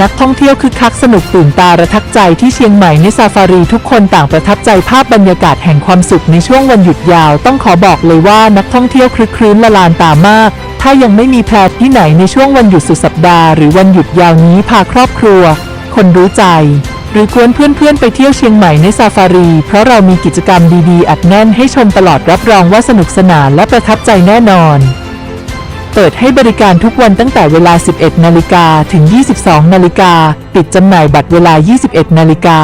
นักท่องเที่ยวคึกคักสนุกตื่นตาระทักใจที่เชียงใหม่ในซาฟารีทุกคนต่างประทับใจภาพบรรยากาศแห่งความสุขในช่วงวันหยุดยาว ต้องขอบอกเลยว่านักท่องเที่ยวคลึกครื้นละลานตามาก ถ้ายังไม่มีแพลนที่ไหนในช่วงวันหยุดสุดสัปดาห์หรือวันหยุดยาวนี้พาครอบครัว คนรู้ใจ หรือกวนเพื่อนๆไปเที่ยวเชียงใหม่ในซาฟารี เพราะเรามีกิจกรรมดีๆ อัดแน่นให้ชมตลอดรับรองว่าสนุกสนานและประทับใจแน่นอน เปิดให้บริการทุกวันตั้งแต่เวลา 11 นาฬิกาถึง 22 นาฬิกา ปิดจำหน่ายบัตรเวลา 21 นาฬิกา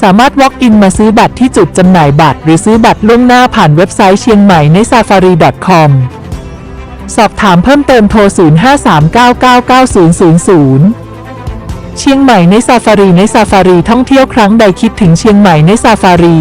สามารถ walk in มาซื้อบัตรที่จุดจำหน่ายบัตร หรือซื้อบัตรล่วงหน้าผ่านเว็บไซต์เชียงใหม่ใน safari.com สอบถามเพิ่มเติมโทร 0539999000 เชียงใหม่ในซาฟารีในซาฟารีท่องเที่ยวครั้งใดคิดถึงเชียงใหม่ในซาฟารี